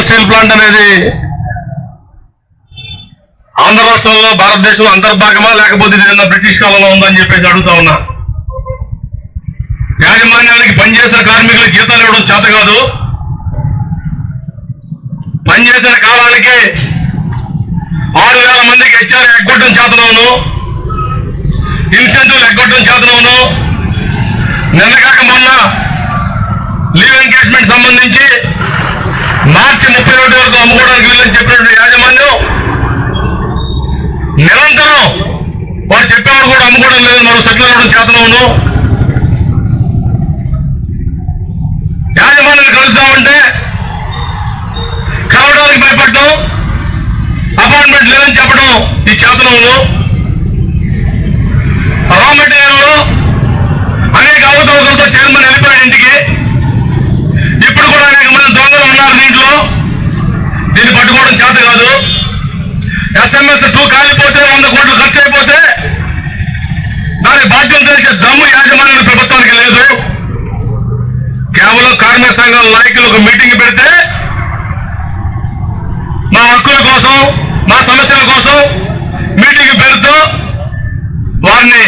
Srikakulam steel plant అనేది ఆంధ్ర రాష్ట్రంలో భారతదేశంలో అంతర్భాగమా లేకపోతే ఇది ఏదైనా బ్రిటిష్ కాలంలో ఉందని చెప్పేసి అడుగుతా ఉన్నా. యాజమాన్యానికి పనిచేసిన కార్మికులకు జీతాలు ఇవ్వడం చేత కాదు. పనిచేసిన కాలానికి ఆరు వేల మందికి హెచ్ఆర్ ఎగ్గొట్టడం చేతనవును. ఇన్సెంటివ్లు ఎగ్గొట్టడం చేతనవును. నిన్న కాక మొన్న లీవ్ ఎంగేజ్మెంట్ సంబంధించి లేదు మనం సెటిల్ చేతనవును కలుద్దామంటే కలవడానికి భయపడటం అపాయింట్మెంట్ లేదని చెప్పడం ఈ చేతనవును రా మెటీరియల్లో అనేక అవతలతో చైర్మన్ వెళ్ళిపోయాడు ఇంటికి. ఇప్పుడు కూడా అనేక మంది దొంగలు ఉన్నారు దీంట్లో. దీన్ని పట్టుకోవడం చేత కాదు. ఎస్ఎంఎస్ టూ కాలిపోతే వంద కోట్లు ఖర్చు అయిపోతే దాని బాధ్యత తెలిసే దమ్ము యాజమాన్య ప్రభుత్వానికి లేదు. కేవలం కార్మిక సంఘాల నాయకులు ఒక మీటింగ్ పెడితే మా హక్కుల కోసం మా సమస్యల కోసం మీటింగ్ పేరుతో వారిని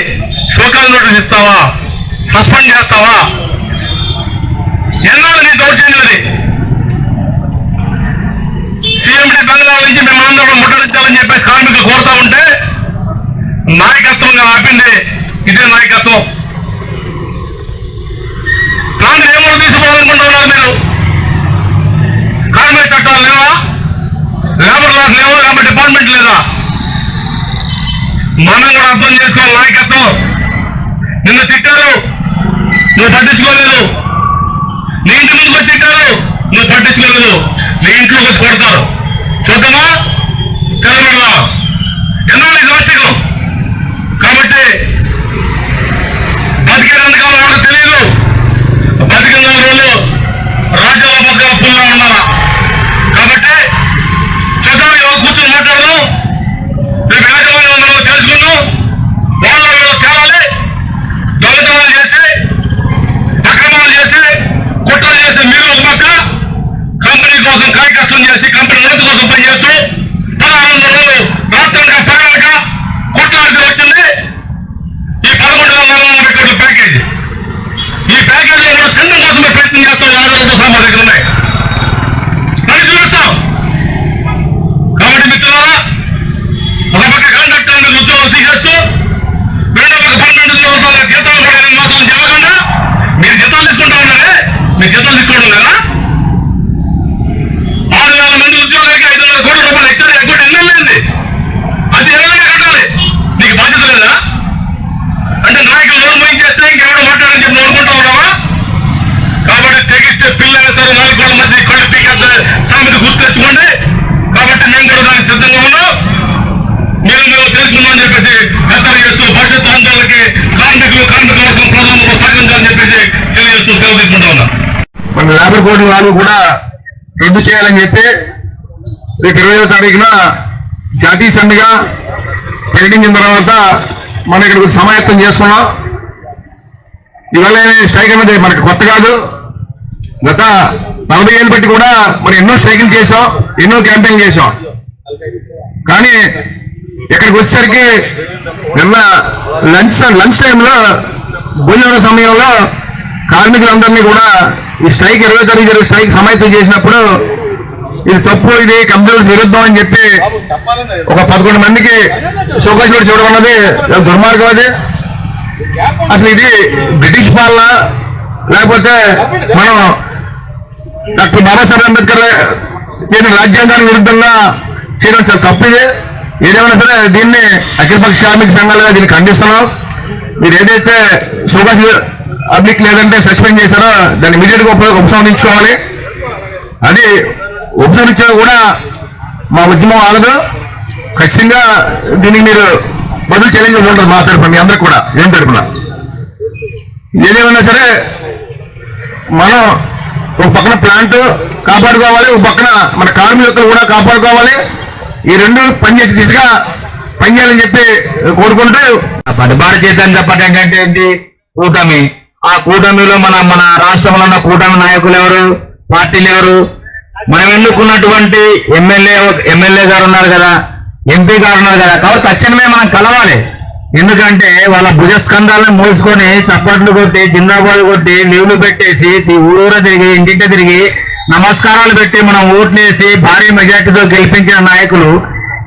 షోకాల్ నోటీస్ ఇస్తావా? సస్పెండ్ చేస్తావా? ఎన్నో నీ దౌర్జన్యం ఇది? సీఎండి బెంగాల్ నుంచి మేమందరం ముట్టడించాలని చెప్పేసి కార్మికులు కోరుతా ఉంటే నాయకత్వంగా ఆపింది ఇదే నాయకత్వం. ప్లాంట్ ఏమో తీసుకోవాలనుకుంటున్నారు మీరు? కార్మిక చట్టాలు లేవా? లేబర్ లాస్ లేవా? లేబర్ డిపార్ట్మెంట్ లేదా? మనం కూడా అర్థం చేసుకోవాలి నాయకత్వం. నిన్ను తిట్టారు నువ్వు పట్టించుకోలేదు. నీ ఇంటి ముందు తిట్టారు నువ్వు పట్టించుకోలేదు. నీ ఇంట్లో వచ్చి కొడతారు. చూద్దామా? తెలంగాణ ఎన్నాళ్ళు ఇది రాష్ట్రం కాబట్టి బతికేందుకు ఎవరు తెలియదు బతికిన రోజులు రాజ్యాల బతకాల పుల్లా ఉండాల కాబట్టి చూద్దాం ఎవరు కూర్చొని మాట్లాడదాం రేపు యాజమాన్యం ఉందో తెలుసుకుందాం వాళ్ళ వాళ్ళు తేవాలి దొంగతనాలు చేసి అక్రమాలు చేసి కుట్రలు చేసి మీరు ఒక పక్క కంపెనీ కోసం కాయకష్టం చేసి కంపెనీ ఉన్నతి కోసం పనిచేస్తూ పదహారు వందల రోజులు రాత్రనక పగలక కుట్రాడితే వచ్చింది ఈ పదకొండు వేల నాలుగు వందల కోట్ల ప్యాకేజీ ఈ ప్యాకేజీ కూడా తినడం కోసమే ప్రయత్నం చేస్తాం ఆధారంతో సహా మా దగ్గర ఉన్నాయి మరి చూస్తాం కాబట్టి మిత్రులారా ఒక పక్క కాంట్రాక్టర్ ఉద్యోగం తీసేస్తూ రెండో పక్క పన్నెండు సంవత్సరాల జీతాలు కూడా ఎనిమిది మాసాలు చెప్పకుండా మీరు జీతాలు తీసుకుంటా ఉన్నారే మీరు జీతాలు తీసుకోవడం లేదా ఆరు వేల మంది ఉద్యోగులకి ఐదు వందల కోట్ల రూపాయలు హెచ్ఆర్ ఎగ్గొట్టి ఎన్ని వెళ్ళింది అది ఎలాగే కట్టాలి నీకు బాధ్యత లేదా అంటే నాయకులు నోరు మూయించేస్తే ఇంకెవరు మాట్లాడని చెప్పి అనుకుంటా ఉన్నావా కాబట్టి తెగిస్తే పిల్ల వేస్తారు నాలుగు కోట్ల మధ్య కళ్ళు పీకేస్తే సామెత గుర్తు తెచ్చుకోండి కాబట్టి మేము కూడా మీరు మేము అని చెప్పేసి హెచ్చరిక చేస్తూ భవిష్యత్ ఆందోళనకి కార్మికులు కార్మిక వర్గం ప్రధానంలో సహకరించాలని చెప్పేసి తెలియజేస్తూ సెలవు తీసుకుంటా ఉన్నాం. మన లేబర్ కోడ్ వాళ్ళు కూడా రద్దు చేయాలని చెప్పి రేపు ఇరవై తారీఖున జాతీయ సమ్మెగా ప్రకటించిన తర్వాత మనం ఇక్కడ సమాయత్తం చేస్తున్నాం. ఇవాళ స్ట్రైక్ అనేది మనకు కొత్త కాదు. గత నలభై ఏళ్ళు బట్టి కూడా మనం ఎన్నో స్ట్రైకులు చేసాం ఎన్నో క్యాంపెయిన్ చేసాం కానీ ఇక్కడికి వచ్చేసరికి నిన్న లంచ్ లంచ్ టైంలో భోజన సమయంలో కార్మికులందరినీ కూడా ఈ స్ట్రైక్ ఇరవై తారీఖు జరిగే స్ట్రైక్ సమాయత్తం చేసినప్పుడు ఇది తప్పు ఇది కంప్యూటర్స్ విరుద్ధం అని చెప్పి ఒక పదకొండు మందికి షోకాస్ నోటీస్ ఇవ్వడం అన్నది దుర్మార్గం అది? అసలు ఇది బ్రిటిష్ పాలన లేకపోతే మనం డాక్టర్ బాబాసాహెబ్ అంబేద్కర్ దీని రాజ్యాంగానికి విరుద్ధంగా చేయడం చాలా తప్పిదే. ఏదేమైనా సరే దీన్ని అఖిలపక్ష కార్మిక సంఘాలుగా దీన్ని ఖండిస్తున్నాం. మీరు ఏదైతే సోకాస్ అబ్లిక్ లేదంటే సస్పెండ్ చేశారో దాన్ని ఇమీడియట్గా ఉపసంహరించుకోవాలి. అది ఉపసంహరించినా కూడా మా ఉద్యమం ఆగదు. ఖచ్చితంగా దీనికి మీరు బదులు ఛాలెంజ్ ఉంటుంది మా తరఫున మీ అందరికి కూడా ఏం తరఫున ఏదేమైనా సరే మనం ఒక పక్కన ప్లాంట్ కాపాడుకోవాలి ఒక పక్కన మన కార్మికులు కూడా కాపాడుకోవాలి. ఈ రెండు పనిచేసే దిశగా పనిచేయాలని చెప్పి కోరుకుంటూ పట్టుబాటు చేద్దాం చెప్పడం కంటే ఏంటి? కూటమి. ఆ కూటమిలో మన మన రాష్ట్రంలో ఉన్న కూటమి నాయకులు ఎవరు? పార్టీలు ఎవరు? మనం ఎన్నుకున్నటువంటి ఎమ్మెల్యే ఎమ్మెల్యే గారు ఉన్నారు కదా ఎంపీ గారు ఉన్నారు కదా కాబట్టి తక్షణమే మనం కలవాలి. ఎందుకంటే వాళ్ళ భుజస్కంధాలను మూసుకొని చప్పట్లు కొట్టి జిందాబాద్ కొట్టి లీవ్లు పెట్టేసి ఊరూర తిరిగి ఇంటింటి తిరిగి నమస్కారాలు పెట్టి మనం ఓట్లేసి భారీ మెజార్టీతో గెలిపించిన నాయకులు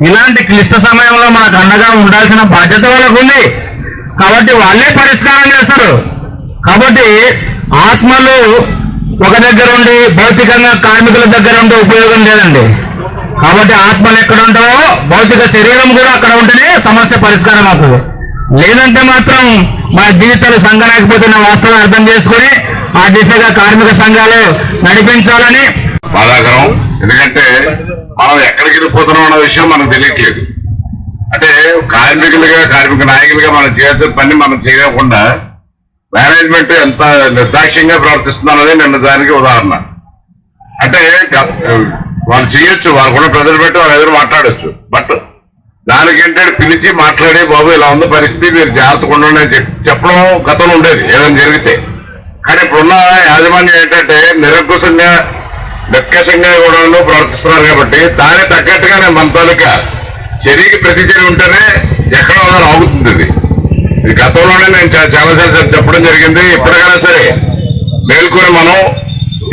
ఇలాంటి క్లిష్ట సమయంలో మనకు అండగా ఉండాల్సిన బాధ్యత వాళ్ళకు ఉంది. కాబట్టి వాళ్ళే పరిష్కారం చేస్తారు. కాబట్టి ఆత్మలు ఒక దగ్గర ఉండి భౌతికంగా కార్మికుల దగ్గర ఉండే ఉపయోగం లేదండి. కాబట్టి ఆత్మలు ఎక్కడ ఉంటావో భౌతిక శరీరం కూడా అక్కడ ఉంటేనే సమస్య పరిష్కారం అవుతుంది. లేదంటే మాత్రం మన జీవితాలు సంఘలేకపోతున్న వాస్తవం అర్థం చేసుకొని ఆ దిశగా కార్మిక సంఘాలు నడిపించాలని బాధాకరం. ఎందుకంటే మనం ఎక్కడికి వెళ్ళిపోతున్నాం అన్న విషయం మనకు తెలియట్లేదు. అంటే కార్మికులుగా కార్మిక నాయకులుగా మనం చేయాల్సిన పని మనం చేయకుండా మేనేజ్మెంట్ ఎంత నిర్దాక్ష్యంగా ప్రవర్తిస్తున్నది నిన్న దానికి ఉదాహరణ. అంటే వాళ్ళు చేయొచ్చు వాళ్ళు కూడా ప్రజలు పెట్టి వాళ్ళు ఎదురు మాట్లాడచ్చు. బట్ దానికంటే పిలిచి మాట్లాడే బాబు ఇలా ఉంది పరిస్థితి మీరు జాగ్రత్తగా ఉండండి అని చెప్పడం గతంలో ఉండేది. ఏదైనా జరిగితే. కానీ ఇప్పుడున్న యాజమాన్యం ఏంటంటే నిరంకుశంగా నిర్కషంగా కూడా ప్రవర్తిస్తున్నారు కాబట్టి దానికి తగ్గట్టుగానే మన తాలూకా చర్యకి ప్రతిచర్య ఉంటేనే ఎక్కడో ఆగుతుంది ఇది. ఇది గతంలోనే నేను చాలాసార్లు చెప్పడం జరిగింది. ఇప్పటికైనా సరే మేల్కొని మనం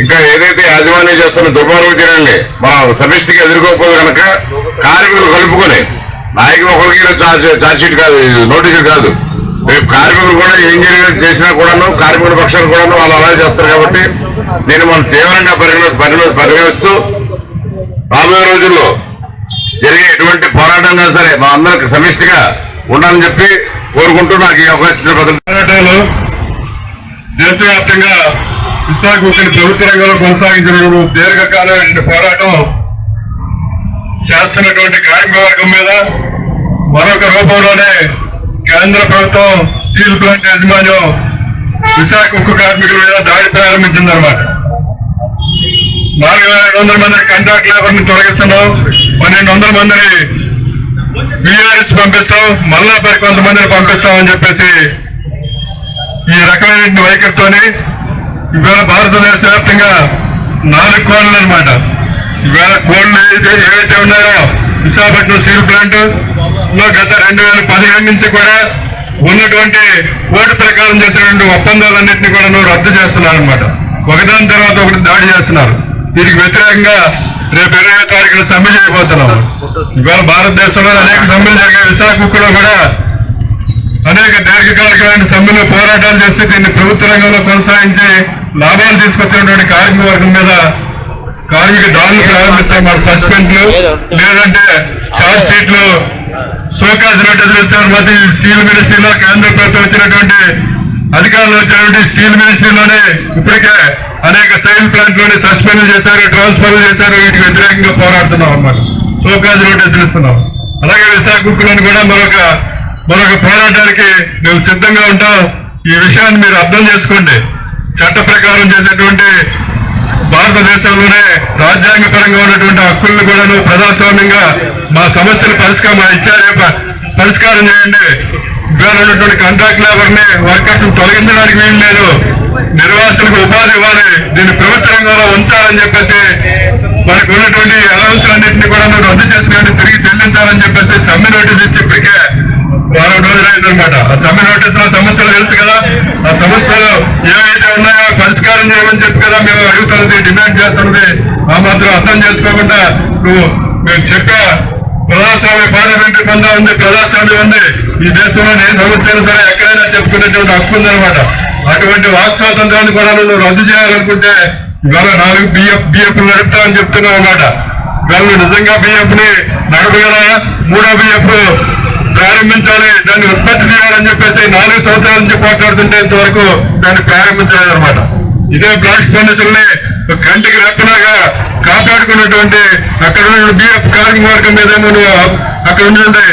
ఇంకా ఏదైతే యాజమాన్యం చేస్తున్న దుర్మార్గం చేయండి మనం సమిష్టికి ఎదుర్కోకపోతే కనుక కార్మికులు కలుపుకొని నాయకులు ఒకరికి చార్జ్ షీట్ కాదు నోటీసులు కాదు. రేపు కార్మికులు కూడా ఏం జరిగినట్టు చేసినా కూడాను కార్మికుల పక్షాలు కూడాను వాళ్ళు అలా చేస్తారు కాబట్టి నేను మనం తీవ్రంగా పరిగణ పరిగణ- పరిగణిస్తూ రాబోయే రోజుల్లో జరిగే ఎటువంటి పోరాటంగా సరే మా అందరికి సమిష్టిగా ఉండాలని చెప్పి కోరుకుంటూ నాకు ఈ అవకాశం పోరాటాలు దేశవ్యాప్తంగా విశాఖ ఉక్కిని ప్రభుత్వ రంగంలో కొనసాగించిన దీర్ఘకాలమైన పోరాటం చేస్తున్నటువంటి కార్మిక వర్గం మీద మరొక రూపంలోనే కేంద్ర ప్రభుత్వం స్టీల్ ప్లాంట్ యాజమాన్యం విశాఖ ఉక్కు కార్మికుల మీద దాడి ప్రారంభించిందన్నమాట. నాలుగు వేల ఐదు వందల మంది కాంట్రాక్ట్ లేబర్ని తొలగిస్తున్నాం పన్నెండు వందల మందిని బీఆర్ఎస్ పంపిస్తాం మళ్ళా మరి కొంతమందిని పంపిస్తామని చెప్పేసి ఈ రకమైన వైఖరితోని ఇవాళ భారతదేశ వ్యాప్తంగా నాలుగు కోళ్ళు అనమాట ఇవాళ కోళ్ళు ఏవైతే ఉన్నాయో విశాఖపట్నం స్టీల్ ప్లాంట్ లో గత రెండు వేల పదిహేను నుంచి కూడా ఉన్నటువంటి కోర్టు ప్రకారం చేసినటువంటి ఒప్పందాలన్నింటినీ కూడా రద్దు చేస్తున్నారు అనమాట ఒకదాని తర్వాత ఒకటి దాడి చేస్తున్నారు. దీనికి వ్యతిరేకంగా రేపు ఇరవై తారీఖున సమ్మె చేయబోతున్నాము. ఇవాళ భారతదేశంలో అనేక సమ్మెలు జరిగే విశాఖ కూడా అనేక దీర్ఘకాలికమైన సమ్మెలు పోరాటాలు చేసి దీన్ని ప్రభుత్వ రంగంలో కొనసాగించి లాభాలు తీసుకొచ్చినటువంటి కార్మిక వర్గం మీద కార్మిక దాడులు ప్రారంభిస్తాయి. మన సస్పెండ్లు లేదంటే చార్జ్ షీట్లు సోకాజ్ నోటీసులు మధ్య స్టీల్ మినిస్ట్రీలో కేంద్ర ప్రభుత్వం వచ్చినటువంటి అధికారులు వచ్చినటువంటి స్టీల్ మినిస్ట్రీలోనే ఇప్పటికే అనేక స్టైల్ ప్లాంట్లోనే సస్పెండ్ చేశారు ట్రాన్స్ఫర్ చేశారు వీటికి వ్యతిరేకంగా పోరాడుతున్నాం అన్నమాట సోకాజ్ నోటీసులు ఇస్తున్నాం అలాగే విశాఖలోని కూడా మరొక మరొక పోరాటానికి మేము సిద్ధంగా ఉంటాం ఈ విషయాన్ని మీరు అర్థం చేసుకోండి. చట్ట ప్రకారం చేసేటువంటి భారతదేశంలోనే రాజ్యాంగపరంగా ఉన్నటువంటి హక్కులను కూడాను ప్రజాస్వామ్యంగా మా సమస్యలు పరిష్కారం మా ఇచ్చారే ప- పరిష్కారం చేయండి. ఇవాళ ఉన్నటువంటి కాంట్రాక్ట్ లేబర్ని వర్కర్స్ తొలగించడానికి వీలు లేదు. నిర్వాసులకు ఉపాధి ఇవ్వాలి. దీన్ని ప్రభుత్వ రంగంలో ఉంచాలని చెప్పేసి మనకు ఉన్నటువంటి అలవన్స్ అన్నింటినీ కూడా రద్దు చేసుకొని తిరిగి చెల్లించాలని చెప్పేసి సమ్మె నోటీస్ ఇచ్చి ఇప్పటికే వారం రోజులు అయిందనమాట ఆ సమ్మె నోటీస్లో సమస్యలు తెలుసు కదా. ఆ సమస్యలు ఏవైతే ఉన్నాయో పరిష్కారం చేయమని చెప్పి కదా మేము అడుగుతున్నది డిమాండ్ చేస్తున్నది. ఆ మాత్రం అర్థం చేసుకోకుండా నువ్వు మేము చెప్పే ప్రజాస్వామ్య పార్లమెంటరీ పొందా ఉంది ప్రజాస్వామ్యం ఉంది. ఈ దేశంలో ఏ సమస్యలు సరే ఎక్కడైనా చెప్పుకునేటువంటి హక్కు ఉందన్నమాట. అటువంటి వాక్ స్వాతంత్రాన్ని కూడా నువ్వు రద్దు చేయాలనుకుంటే ఇవాళ నాలుగు బిఎఫ్ బిఎఫ్ నడుపుతామని చెప్తున్నావు అన్నమాట. వాళ్ళు నిజంగా బిఎఫ్ని నడపగలరా మూడో బిఎఫ్ ప్రారంభించాలి దాన్ని ఉత్పత్తి చేయాలని చెప్పేసి నాలుగు సంవత్సరాల నుంచి పోట్లాడుతుంటే ఇంతవరకు దాన్ని ప్రారంభించలేదు అనమాట ఇదే బ్లాస్ట్ ఫర్నిచర్ని కంటికి రెప్పలాగా కాపాడుకున్నటువంటి అక్కడ ఉన్న బిఎఫ్ కార్మిక వర్గం మీదేమో అక్కడ ఉన్నటువంటి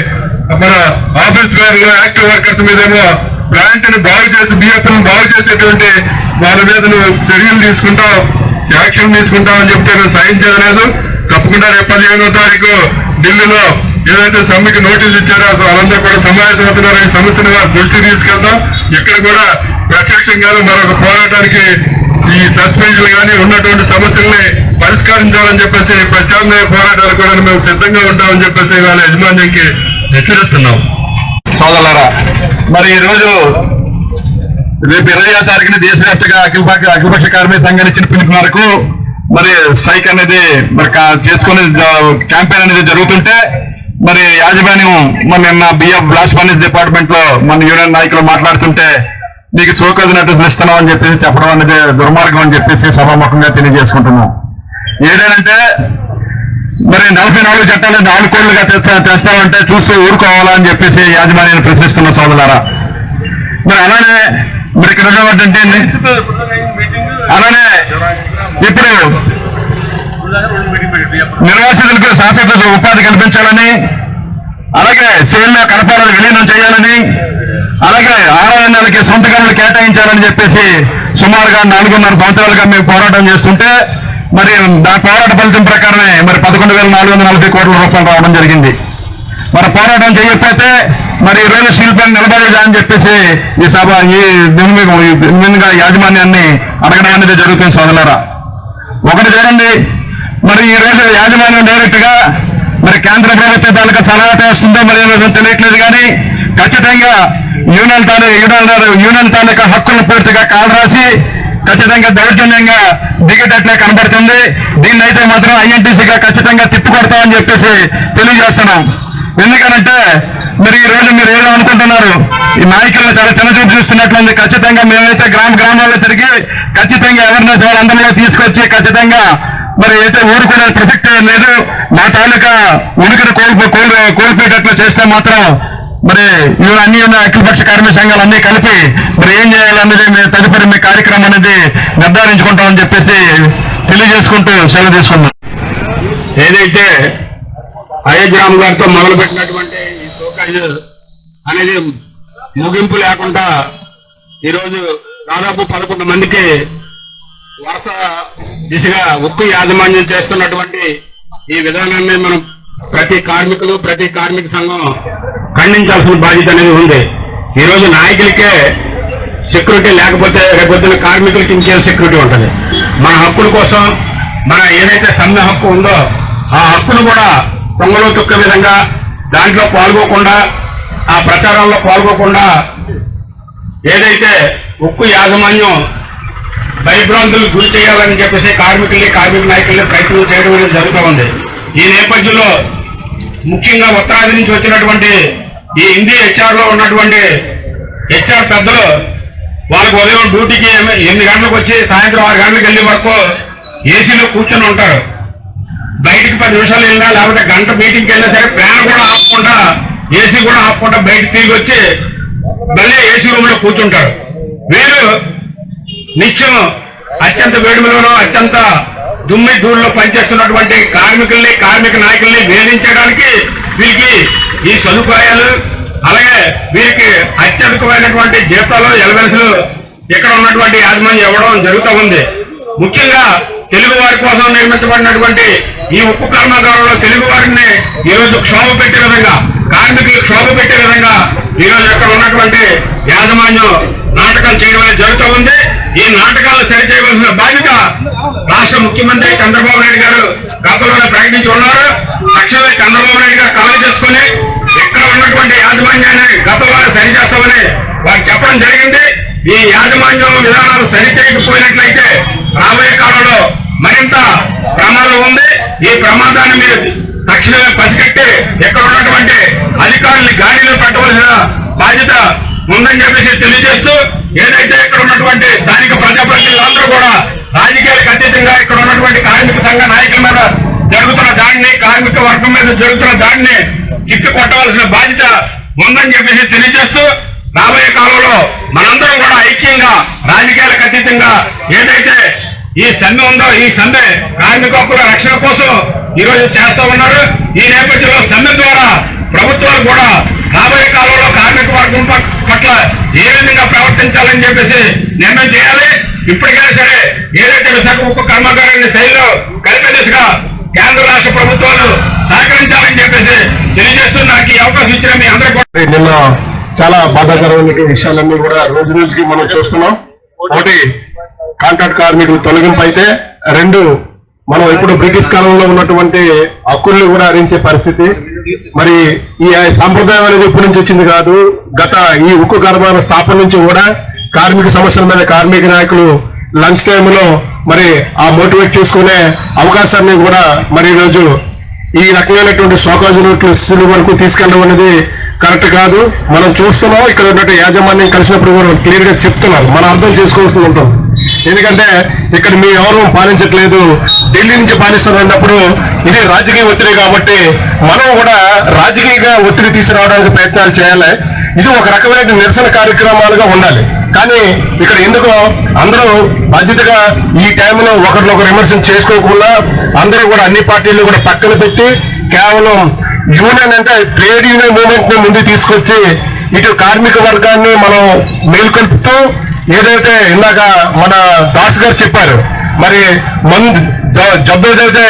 మన ఆఫీస్ వేర్లు యాక్టివ్ వర్కర్స్ మీదేమో ప్లాంట్ని బాగు చేసి బిఎఫ్ని బాగు చేసేటువంటి వాళ్ళ మీద నువ్వు చర్యలు తీసుకుంటావు యాక్షన్ తీసుకుంటావు అని చెప్తే సైన్ చేయలేదు. తప్పకుండా రేపు పదిహేనో తారీఖు ఢిల్లీలో ఏదైతే సమ్మెకి నోటీస్ ఇచ్చారో వాళ్ళందరూ కూడా సమావేశం అవుతున్నారు. ఈ సమస్యను వారి దృష్టికి తీసుకెళ్తాం ఇక్కడ కూడా ప్రత్యక్షంగా మరొక పోరాటానికి ఈ సస్పెన్షన్ కానీ ఉన్నటువంటి సమస్యల్ని పరిష్కరించాలని చెప్పేసి ప్రత్యామ్నాయ పోరాటాలు కూడా మేము సిద్ధంగా ఉంటామని చెప్పేసి వాళ్ళ యజమాన్యంకి హెచ్చరిస్తున్నాం. సోదరులరా మరి ఈ రోజు రేపు ఇరవయో తారీఖున దేశవ్యాప్తంగా అఖిలపక్ష అఖిలపక్ష కార్మిక సంఘాన్ని ఇచ్చిన పిలుపు మేరకు మరి స్ట్రైక్ అనేది మరి కా- చేసుకునే క్యాంపెయిన్ అనేది జరుగుతుంటే మరి యాజమాన్యం మన నిన్న బిఎఫ్ బ్లాస్ట్ ఫర్నిచ్ డిపార్ట్మెంట్లో మన యూనియన్ నాయకులు మాట్లాడుతుంటే మీకు సోకజ్ నోటీసులు ఇస్తున్నాం అని చెప్పేసి చెప్పడం అనేది దుర్మార్గం అని చెప్పేసి సభాముఖంగా తెలియజేసుకుంటున్నాం. ఏదేనంటే మరి నలభై నాలుగు చట్టాలు నాలుగు కోట్లుగా తెస్తా తెస్తామంటే చూస్తూ ఊరుకోవాలా అని చెప్పేసి యాజమాన్యాన్ని ప్రశ్నిస్తున్న సోదరులారా. మరి అలానే మరి ఇక్కడ ఉన్నటువంటి అలానే ఇప్పుడు నిర్వాసితులకు శాశ్వత ఉపాధి కల్పించాలని అలాగే సేల్లో కడపాలను విలీనం చేయాలని అలాగే ఆలయానికి నెలలకి సొంత గనులు కేటాయించాలని చెప్పేసి సుమారుగా నాలుగున్నర సంవత్సరాలుగా మేము పోరాటం చేస్తుంటే మరి దాని పోరాట ఫలితం ప్రకారమే మరి పదకొండు వేల నాలుగు వందల నలభై కోట్ల రూపాయలు రావడం జరిగింది. మరి పోరాటం చేయకపోతే మరి ఈ రోజు స్టీల్ ప్లాంట్ నిలబడేదా అని చెప్పేసి ఈ సభ ఈ దీని మీద ఈ యాజమాన్యాన్ని అడగడం అనేది జరుగుతుంది సోదరులారా. ఒకటి చూడండి మరి ఈ రోజు యాజమాన్యం డైరెక్ట్గా మరి కేంద్ర ప్రభుత్వ తాలూకా సలహా చేస్తుందో మరి తెలియట్లేదు కానీ ఖచ్చితంగా యూనియన్ తాలూ యూనియన్ యూనియన్ తాలూకా హక్కులను పూర్తిగా కాలరాసి ఖచ్చితంగా దౌర్జన్యంగా దిగేటట్లే కనబడుతుంది. దీన్ని అయితే మాత్రం ఐఎన్టీసీగా ఖచ్చితంగా తిప్పికొడతామని చెప్పేసి తెలియజేస్తున్నాం. ఎందుకనంటే మరి ఈ రోజు మీరు ఏదో అనుకుంటున్నారు ఈ నాయకులను చాలా చిన్న చూపు చూస్తున్నట్లుంది. ఖచ్చితంగా మేమైతే గ్రామ గ్రామాల్లో తిరిగి ఖచ్చితంగా అవేర్నెస్ వాళ్ళందరిలో తీసుకొచ్చి ఖచ్చితంగా మరి అయితే ఊరుకునే ప్రసక్తి లేదు మా తాలూకా ఉనికిని కోల్పో కోల్పోయేటట్లు చేస్తే మాత్రం మరి ఇవి అన్ని ఉన్న అఖిలపక్ష కార్మిక సంఘాలు అన్ని కలిపి మరి ఏం చేయాలన్నది మీ తదుపరి మీ కార్యక్రమం అనేది నిర్ధారించుకుంటామని చెప్పేసి తెలియజేసుకుంటూ సెలవు తీసుకున్నాం ఏదైతే అయోధ్యరామ్ గారితో మొదలు పెట్టినటువంటి ఈ అనేది ముగింపు లేకుండా ఈరోజు దాదాపు పదకొండు మందికి వార్త దిశగా ఉక్కు యాజమాన్యం చేస్తున్నటువంటి ఈ విధానాన్ని మనం ప్రతి కార్మికులు ప్రతి కార్మిక సంఘం ఖండించాల్సిన బాధ్యత అనేది ఉంది. ఈరోజు నాయకులకే సెక్యూరిటీ లేకపోతే రేపొద్దున కార్మికులకి ఇంకేం సెక్యూరిటీ ఉంటుంది. మన హక్కుల కోసం మన ఏదైతే సమ్మె హక్కు ఉందో ఆ హక్కును కూడా పొంగలో తొక్క విధంగా దాంట్లో పాల్గొకుండా ఆ ప్రచారంలో పాల్గొకుండా ఏదైతే ఉక్కు యాజమాన్యం భయభ్రాంతులు గురి చేయాలని చెప్పేసి కార్మికుల్ని కార్మిక నాయకుల్ని ప్రయత్నం చేయడం అనేది జరుగుతూ ఉంది. ఈ నేపథ్యంలో ముఖ్యంగా ఉత్తరాది నుంచి వచ్చినటువంటి ఈ హిందీ హెచ్ఆర్లో ఉన్నటువంటి హెచ్ఆర్ పెద్దలు వాళ్ళకి ఉదయం డ్యూటీకి ఎనిమిది గంటలకు వచ్చి సాయంత్రం ఆరు గంటలకు వెళ్ళే వరకు ఏసీలో కూర్చొని ఉంటారు. బయటికి పది నిమిషాలు వెళ్ళినా లేకపోతే గంట మీటింగ్కి వెళ్ళినా సరే ఫ్యాన్ కూడా ఆపుకుంటా ఏసీ కూడా ఆపుకుంటా బయటకు తిరిగి వచ్చి మళ్ళీ ఏసీ రూమ్లో కూర్చుంటారు. వీళ్ళు నిత్యం అత్యంత వేడుమలలో అత్యంత దుమ్మి ధూళ్ళలో పనిచేస్తున్నటువంటి కార్మికుల్ని కార్మిక నాయకుల్ని వేధించడానికి వీరికి ఈ సదుపాయాలు అలాగే వీరికి అత్యధికమైనటువంటి జీతాలు ఎలవెన్సులు ఇక్కడ ఉన్నటువంటి యాజమాన్యం ఇవ్వడం జరుగుతూ ఉంది. ముఖ్యంగా తెలుగు వారి కోసం నిర్మించబడినటువంటి ఈ ఉక్కు కర్మాగారంలో తెలుగు వారిని ఈ రోజు క్షోభ పెట్టే విధంగా కార్మికులకు క్షోభ పెట్టే విధంగా ఈరోజు అక్కడ ఉన్నటువంటి యాజమాన్యం నాటకాలు చేయడం అనేది జరుగుతూ ఉంది. ఈ నాటకాలు సరిచేయవలసిన బాధ్యత రాష్ట్ర ముఖ్యమంత్రి చంద్రబాబు నాయుడు గారు గతంలో ప్రకటించి ఉన్నారు. తక్షణమే చంద్రబాబు నాయుడు గారు కలవ చేసుకుని ఇక్కడ ఉన్నటువంటి యాజమాన్యాన్ని గతంలో సరి చేస్తామని వారు చెప్పడం జరిగింది. ఈ యాజమాన్యం విధానాలు సరి చేయకపోయినట్లయితే రాబోయే కాలంలో మరింత ప్రమాదం ఉంది. ఈ ప్రమాదాన్ని మీరు తక్షణమే పసిగట్టి ఇక్కడ ఉన్నటువంటి అధికారుల్ని గాడిలో పెట్టవలసిన బాధ్యత ఉందని చెప్పేసి తెలియజేస్తూ ఏదైతే ఇక్కడ ఉన్నటువంటి స్థానిక ప్రజాప్రతినిధులందరూ కూడా రాజకీయాలకు అతీతంగా ఇక్కడ ఉన్నటువంటి కార్మిక సంఘ నాయకుల మీద జరుగుతున్న దాడిని కార్మిక వర్గం మీద జరుగుతున్న దాడిని తిప్పి కొట్టవలసిన బాధ్యత ఉందని చెప్పేసి తెలియజేస్తూ రాబోయే కాలంలో మనందరం కూడా ఐక్యంగా రాజకీయాలకు అతీతంగా ఏదైతే ఈ సమ్మె ఉందో ఈ సమ్మె కార్మిక హక్కుల రక్షణ కోసం ఈ రోజు చేస్తా ఉన్నారు. ఈ నేపథ్యంలో సమ్మె ద్వారా ప్రభుత్వాలు కూడా రాబోయే కాలంలో కార్మిక వర్గం పట్ల ఏ విధంగా ప్రవర్తించాలని చెప్పేసి నిర్ణయం చేయాలి. ఇప్పటికైనా సరే ఏదైతే విశాఖ ఉక్కు కర్మాగారాన్ని శైలిలో కలిపే దిశగా కేంద్ర రాష్ట్ర ప్రభుత్వాలు సహకరించాలని చెప్పేసి తెలియజేస్తూ నాకు ఈ అవకాశం ఇచ్చిన మీ అందరికీ నిన్న చాలా బాధాకరమైన విషయాలన్నీ కూడా రోజు రోజుకి మనం చూస్తున్నాం. ఒకటి కాంట్రాక్ట్ కార్మికులు తొలగింపు అయితే రెండు మనం ఇప్పుడు బ్రిటిష్ కాలంలో ఉన్నటువంటి హక్కుల్ని కూడా హరించే పరిస్థితి. మరి ఈ సాంప్రదాయం అనేది ఇప్పటి నుంచి వచ్చింది కాదు గత ఈ ఉక్కు కర్మాన స్థాపన నుంచి కూడా కార్మిక సమస్యల మీద కార్మిక నాయకులు లంచ్ టైంలో మరి ఆ మోటివేట్ చేసుకునే అవకాశాన్ని కూడా మరి ఈరోజు ఈ రకమైనటువంటి షోకాజు నోట్లు శిశువుల వరకు తీసుకెళ్ళడం అనేది కరెక్ట్ కాదు. మనం చూస్తున్నాం ఇక్కడ ఉన్నట్టు యాజమాన్యం కలిసినప్పుడు కూడా క్లియర్గా చెప్తున్నారు. మనం అర్థం చేసుకోవాల్సి ఉంటుంది. ఎందుకంటే ఇక్కడ మీ ఎవరు పాలించట్లేదు. ఢిల్లీ నుంచి పాలిస్తున్నప్పుడు అన్నప్పుడు ఇది రాజకీయ ఒత్తిడి కాబట్టి మనం కూడా రాజకీయంగా ఒత్తిడి తీసుకురావడానికి ప్రయత్నాలు చేయాలి. ఇది ఒక రకమైన నిరసన కార్యక్రమాలుగా ఉండాలి. కానీ ఇక్కడ ఎందుకో అందరూ బాధ్యతగా ఈ టైంలో ఒకరినొకరు విమర్శలు చేసుకోకుండా అందరూ కూడా అన్ని పార్టీలు కూడా పక్కన పెట్టి కేవలం యూనియన్ అంటే ట్రేడ్ యూనియన్ మూవ్మెంట్ని ముందు తీసుకొచ్చి ఇటు కార్మిక వర్గాన్ని మనం మేల్కొల్పుతూ ఏదైతే ఇందాక మన దాస్ గారు చెప్పారు మరి మందు జబ్బేదైతే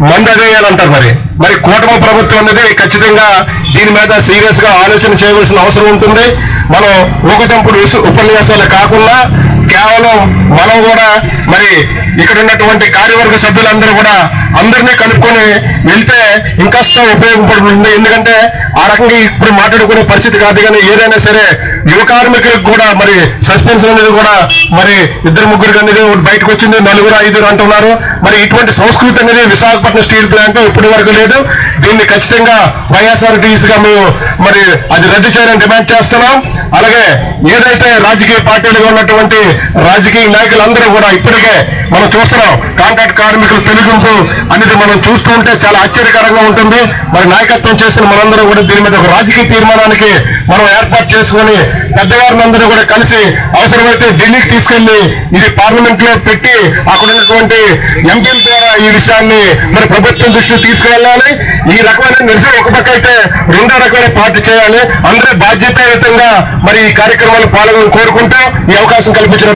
మందు అదేయాలంటారు మరి. మరి కూటమి ప్రభుత్వం అనేది ఖచ్చితంగా దీని మీద సీరియస్గా ఆలోచన చేయవలసిన అవసరం ఉంటుంది. మనం ఊకతంపుడు ఉపన్యాసాలు కాకుండా కేవలం మనం కూడా మరి ఇక్కడ ఉన్నటువంటి కార్యవర్గ సభ్యులందరూ కూడా అందరినీ కలుపుకొని వెళ్తే ఇంకాస్త ఉపయోగపడుతుంది. ఎందుకంటే ఆ రకంగా ఇప్పుడు మాట్లాడుకునే పరిస్థితి కాదు. కానీ ఏదైనా సరే యువ కార్మికులకు కూడా మరి సస్పెన్షన్ అనేది కూడా మరి ఇద్దరు ముగ్గురికి అనేది బయటకు వచ్చింది నలుగురు ఐదుగురు అంటున్నారు. మరి ఇటువంటి సంస్కృతి అనేది విశాఖపట్నం స్టీల్ ప్లాంట్ ఇప్పటి వరకు లేదు. దీన్ని ఖచ్చితంగా వైఎస్ఆర్టీసీగా మేము మరి అది రద్దు చేయాలని డిమాండ్ చేస్తున్నాం. అలాగే ఏదైతే రాజకీయ పార్టీలుగా ఉన్నటువంటి రాజకీయ నాయకులందరూ కూడా ఇప్పటికే మనం చూస్తున్నాం. కాంట్రాక్ట్ కార్మికుల తొలగింపు అనేది మనం చూస్తూ ఉంటే చాలా ఆశ్చర్యకరంగా ఉంటుంది. మరి నాయకత్వం చేసిన మనందరం కూడా దీని మీద ఒక రాజకీయ తీర్మానానికి మనం ఏర్పాటు చేసుకొని పెద్దవారినందరూ కూడా కలిసి అవసరమైతే ఢిల్లీకి తీసుకెళ్ళి ఇది పార్లమెంట్లో పెట్టి అక్కడ ఉన్నటువంటి ఎంపీల ద్వారా ఈ విషయాన్ని మరి ప్రభుత్వం దృష్టికి తీసుకువెళ్ళాలి. ఈ రకమైన నిరసన ఒక పక్క అయితే రెండో రకమైన పార్టీ చేయాలి. అందరూ బాధ్యతాయుతంగా మరి ఈ కార్యక్రమాలు పాల్గొని కోరుకుంటూ ఈ అవకాశం కల్పించిన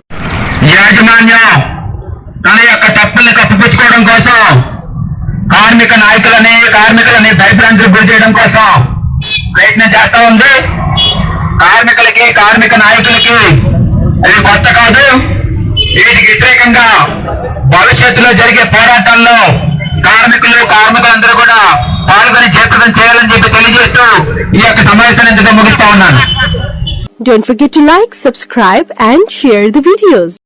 యాజమాన్యం తన యొక్క తప్పుల్ని కప్పిపుచ్చుకోవడం కోసం కార్మిక నాయకులని కార్మికులని భయభ్రాంతులు గురి చేయడం కోసం ప్రయత్నం చేస్తా ఉంది. కార్మికులకి కార్మిక నాయకులకి అది కొత్త కాదు. వీటికి వ్యతిరేకంగా భవిష్యత్తులో జరిగే పోరాటాల్లో కార్మికులు కార్మికులందరూ కూడా పాల్గొని జయప్రదం చేయాలని చెప్పి తెలియజేస్తూ ఈ యొక్క సమావేశాన్ని ఇంతతో ముగిస్తా ఉన్నాను. Don't forget to like, subscribe and share the videos.